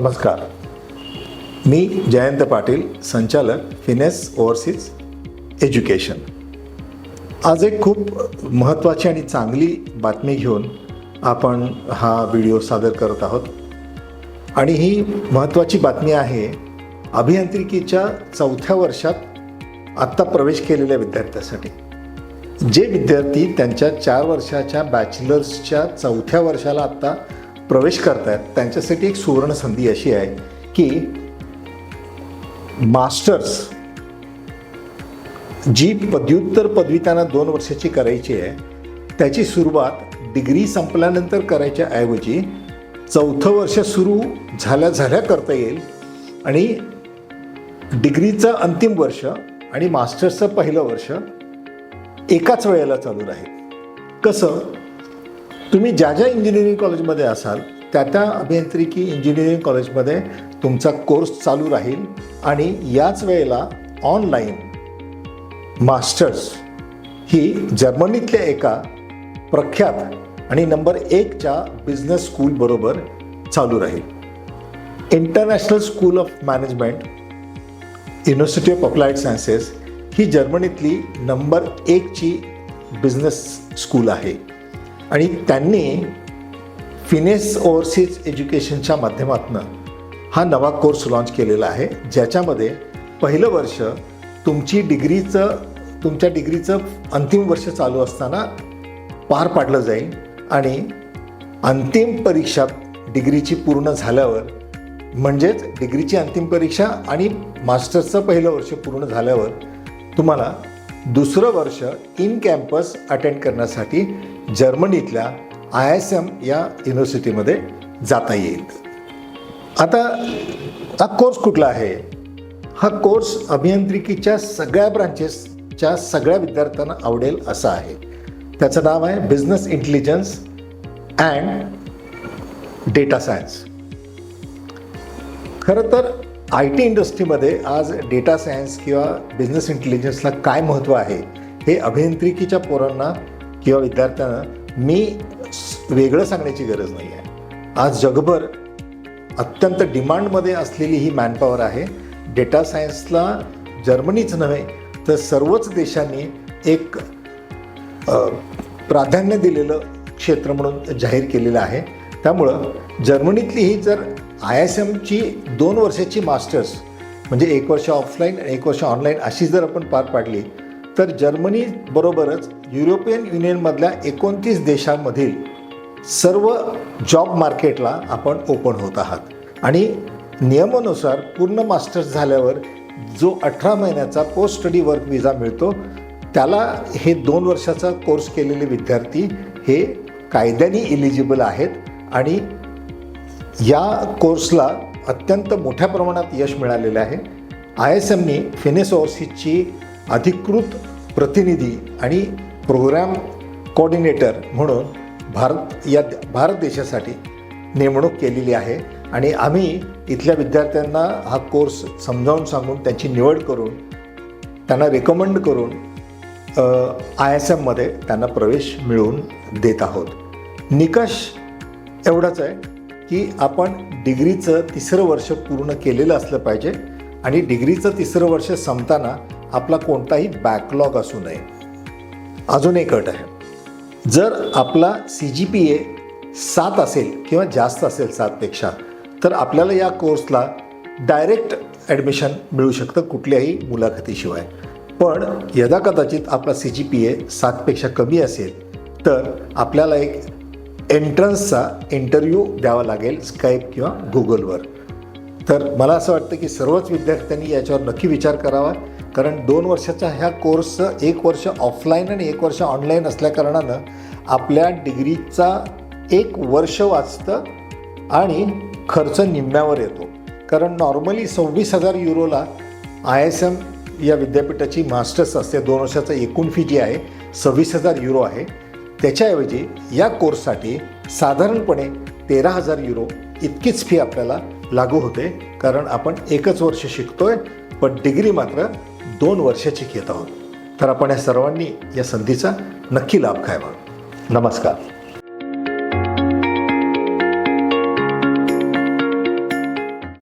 नमस्कार. मी जयंत पाटील संचालक finesse overseas education. आज एक खूप महत्त्वाची आणि चांगली बातमी घेऊन आपण हा व्हिडिओ सादर करत आहोत. आणि ही महत्त्वाची बातमी आहे अभियांत्रिकीच्या चौथ्या वर्षात आत्ता प्रवेश केलेल्या विद्यार्थ्यासाठी. जे विद्यार्थी त्यांच्या चार वर्षाच्या बॅचलर्सच्या चौथ्या वर्षाला आत्ता प्रवेश करतायत त्यांच्यासाठी एक सुवर्ण संधी अशी आहे की मास्टर्स जी पदव्युत्तर पदवी त्यांना दोन वर्षाची करायची आहे त्याची सुरुवात डिग्री संपल्यानंतर करायच्या ऐवजी चौथं वर्ष सुरू झाल्या झाल्या करता येईल आणि डिग्रीचं अंतिम वर्ष आणि मास्टर्सचं पहिलं वर्ष एकाच वेळेला चालू राहील. कसं? तुम्ही ज्या ज्या इंजिनिअरिंग कॉलेजमध्ये असाल त्या त्या अभियांत्रिकी इंजिनिअरिंग कॉलेजमध्ये तुमचा कोर्स चालू राहील आणि याच वेळेला ऑनलाईन मास्टर्स ही जर्मनीतल्या एका प्रख्यात आणि नंबर एकच्या बिझनेस स्कूलबरोबर चालू राहील. International school of management university of applied sciences ही जर्मनीतली नंबर एकची बिझनेस स्कूल आहे. आणि त्यांनी फिनेस ओव्हरसीज एज्युकेशनच्या माध्यमातून हा नवा कोर्स लॉन्च केलेला आहे ज्याच्यामध्ये पहिलं वर्ष तुमची डिग्रीचं तुमच्या डिग्रीचं अंतिम वर्ष चालू असताना पार पाडलं जाईल आणि अंतिम परीक्षा डिग्रीची पूर्ण झाल्यावर म्हणजेच डिग्रीची अंतिम परीक्षा आणि मास्टर्सचं पहिलं वर्ष पूर्ण झाल्यावर तुम्हाला दुसरं वर्ष इन कॅम्पस अटेंड करण्यासाठी जर्मनीतल्या आय एस एम या युनिव्हर्सिटीमध्ये जाता येईल. आता हा कोर्स कुठला आहे? हा कोर्स अभियांत्रिकीच्या सगळ्या ब्रांचेसच्या सगळ्या विद्यार्थ्यांना आवडेल असा आहे. त्याचं नाव आहे business intelligence and data science खरं तर आय टी इंडस्ट्रीमध्ये आज डेटा सायन्स किंवा बिझनेस इंटेलिजन्सला काय महत्त्व आहे हे अभियांत्रिकीच्या पोरांना किंवा विद्यार्थ्यांना मी वेगळं सांगण्याची गरज नाही आहे. आज जगभर अत्यंत डिमांडमध्ये असलेली ही मॅनपॉवर आहे. डेटा सायन्सला जर्मनीच नव्हे तर सर्वच देशांनी एक प्राधान्य दिलेलं क्षेत्र म्हणून जाहीर केलेलं आहे. त्यामुळं जर्मनीतली ही जर आय एस एमची दोन वर्षाची मास्टर्स म्हणजे एक वर्ष ऑफलाईन आणि एक वर्ष ऑनलाईन अशी जर आपण पार पाडली तर जर्मनीबरोबरच युरोपियन युनियनमधल्या एकोणतीस देशांमधील सर्व जॉब मार्केटला आपण ओपन होत आहात. आणि नियमानुसार पूर्ण मास्टर्स झाल्यावर जो अठरा महिन्याचा पोस्ट स्टडी वर्क विजा मिळतो त्याला हे दोन वर्षाचा कोर्स केलेले विद्यार्थी हे कायद्याने इलिजिबल आहेत आणि या कोर्सला अत्यंत मोठ्या प्रमाणात यश मिळालेलं आहे. आय एस एमनी फिनेस ओव्हरसीजची अधिकृत प्रतिनिधी आणि प्रोग्रॅम कोऑर्डिनेटर म्हणून भारत या भारत देशासाठी नेमणूक केलेली आहे. आणि आम्ही इथल्या विद्यार्थ्यांना हा कोर्स समजावून सांगून त्यांची निवड करून त्यांना रेकमेंड करून आय एस एममध्ये त्यांना प्रवेश मिळवून देत आहोत. निकष एवढाच आहे की आपण डिग्रीचं तिसरं वर्ष पूर्ण केलेलं असलं पाहिजे. आणि डिग्रीचं तिसरं वर्ष संपताना आपला कोणताही बॅकलॉग असू नये. अजून एक अट आहे. जर आपला सी जी पी ए सात असेल किंवा जास्त असेल सातपेक्षा तर आपल्याला या कोर्सला डायरेक्ट ॲडमिशन मिळू शकतं कुठल्याही मुलाखतीशिवाय. पण यदा कदाचित आपला सी जी पी ए सातपेक्षा कमी असेल तर आपल्याला एक एंट्रन्सचा इंटरव्ह्यू द्यावा लागेल स्काईप किंवा गुगलवर तर मला असं वाटतं की सर्वच विद्यार्थ्यांनी याच्यावर नक्की विचार करावा. कारण दोन वर्षाच्या ह्या कोर्सचं एक वर्ष ऑफलाईन आणि एक वर्ष ऑनलाईन असल्याकारणानं आपल्या डिग्रीचा एक वर्ष वाचतं आणि खर्च निम्म्यावर येतो. कारण नॉर्मली सव्वीस हजार युरोला आय एस एम या विद्यापीठाची मास्टर्स असते. दोन वर्षाचा एकूण फी जी आहे सव्वीस हजार युरो आहे. त्याच्याऐवजी या कोर्ससाठी साधारणपणे तेरा हजार युरो इतकीच फी आपल्याला लागू होते. कारण आपण एकच वर्ष शिकतोय पण डिग्री मात्र दोन वर्षाची घेत आहोत तर आपण या सर्वांनी या संधीचा नक्की लाभ घ्यावा. नमस्कार.